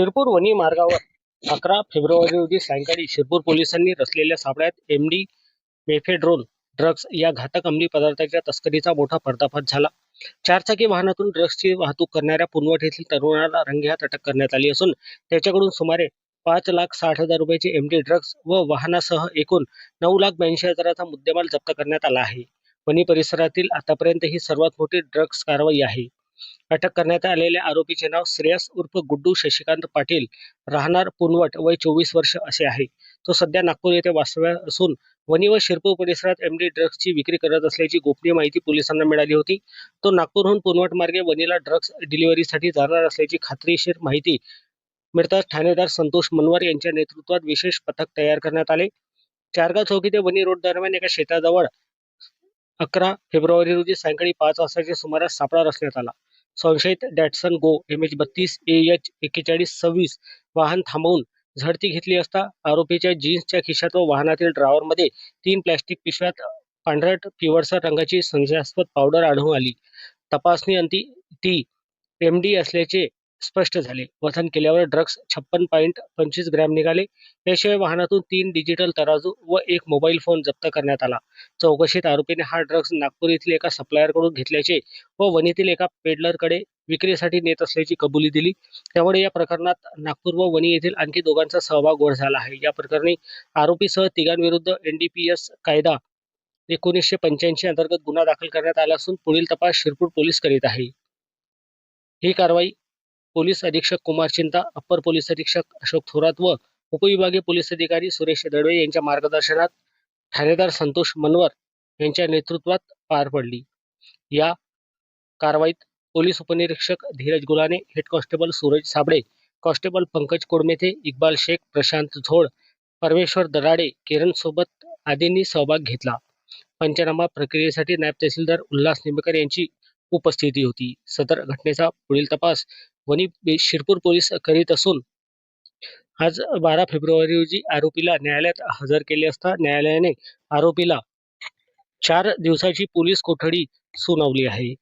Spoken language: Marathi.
शिरपूर वणी मार्गावर अकरा फेब्रुवारी रोजी सायंकाळी शिरपूर पोलिसांनी रचलेल्या सापळ्यात एमडी मेफेड्रोन ड्रग्ज या घातक अंमली पदार्थाच्या तस्करीचा मोठा पर्दाफाश झाला. चारचाकी वाहनातून ड्रग्जची वाहतूक करणाऱ्या पुनवट येथील तरुणाला रंगेहात अटक करण्यात आली असून त्याच्याकडून सुमारे पाच लाख साठ हजार रुपयाचे एमडी ड्रग्ज व वाहनासह एकूण नऊ लाख ब्याऐंशी हजाराचा मुद्देमाल जप्त करण्यात आला आहे. वणी परिसरातील आतापर्यंत ही सर्वात मोठी ड्रग्ज कारवाई आहे. अटक करण्यात आलेल्या आरोपीचे नाव श्रेयस उर्फ गुड्डू शशिकांत पाटील राहणार पुनवट वय चोवीस वर्ष असे आहे. तो सध्या नागपूर येथे वास्तव्य असून वनी व शिरपूर परिसरात एमडी ड्रग्जची विक्री करत असल्याची गोपनीय माहिती पोलिसांना मिळाली होती. तो नागपूरहून पुनवट मार्गे वणीला ड्रग्ज डिलिव्हरीसाठी जाणार असल्याची खात्रीशीर माहिती मिळताच ठाणेदार संतोष मनवार यांच्या नेतृत्वात विशेष पथक तयार करण्यात आले. चारगाव चौकी ते वनी रोड दरम्यान एका शेताजवळ अकरा फेब्रुवारी रोजी सायंकाळी पाच वाजताच्या सुमारास सापळा रचण्यात आला. संशयित डॅटसन गो एम एच बत्तीस ए एच एक्केचाळीस सव्वीस वाहन थांबवून झडती घेतली असता आरोपीच्या जीन्सच्या खिशात व वाहनातील ड्रायव्हरमध्ये तीन प्लॅस्टिक पिशव्यात पांढरट पिवळसर रंगाची संशयास्पद पावडर आढळून आली. तपासणी अंती ती एम डी असल्याचे स्पष्ट झाले. वथन केल्यावर ड्रग्ज छप्पन पॉईंट पंचवीस ग्रॅम निघाले. याशिवाय वाहनातून तीन डिजिटल तराजू व एक मोबाईल फोन जप्त करण्यात आला. चौकशीत आरोपीने हा ड्रग्ज नागपूर येथील एका सप्लायरकडून घेतल्याचे व वणीतील एका पेडलरकडे विक्रीसाठी नेत असल्याची कबुली दिली. त्यामुळे या प्रकरणात नागपूर व वणी येथील आणखी दोघांचा सहभाग गोड झाला आहे. या प्रकरणी आरोपीसह तिघांविरुद्ध एनडीपीएस कायदा एकोणीसशे पंच्याऐंशी अंतर्गत गुन्हा दाखल करण्यात आला असून पुढील तपास शिरपूर पोलीस करीत आहे. ही कारवाई पोलीस अधीक्षक कुमार चिंता अप्पर पोलीस अधीक्षक अशोक थोरात व उपविभागीय पोलीस अधिकारी सुरेश दळवे यांच्या मार्गदर्शनात ठाणेदार संतोष मनवर यांच्या नेतृत्वात पार पडली. या कारवाईत पोलीस उपनिरीक्षक Dhiraj Gulane head constable Suraj Sable constable Pankaj Kodmethe Iqbal Shaikh Prashant Zod Parmeshwar Darade Kiran सोबत आदींनी सहभाग घेतला. पंचनामा प्रक्रियेसाठी नायब तहसीलदार उल्हास निंबेकर यांची उपस्थिती होती. सदर घटनेचा पुढील तपास वणी शिरपूर पोलीस करीत असून आज बारा फेब्रुवारी रोजी आरोपीला न्यायालयात हजर केले असता न्यायालयाने आरोपीला चार दिवसाची पोलीस कोठडी सुनावली आहे.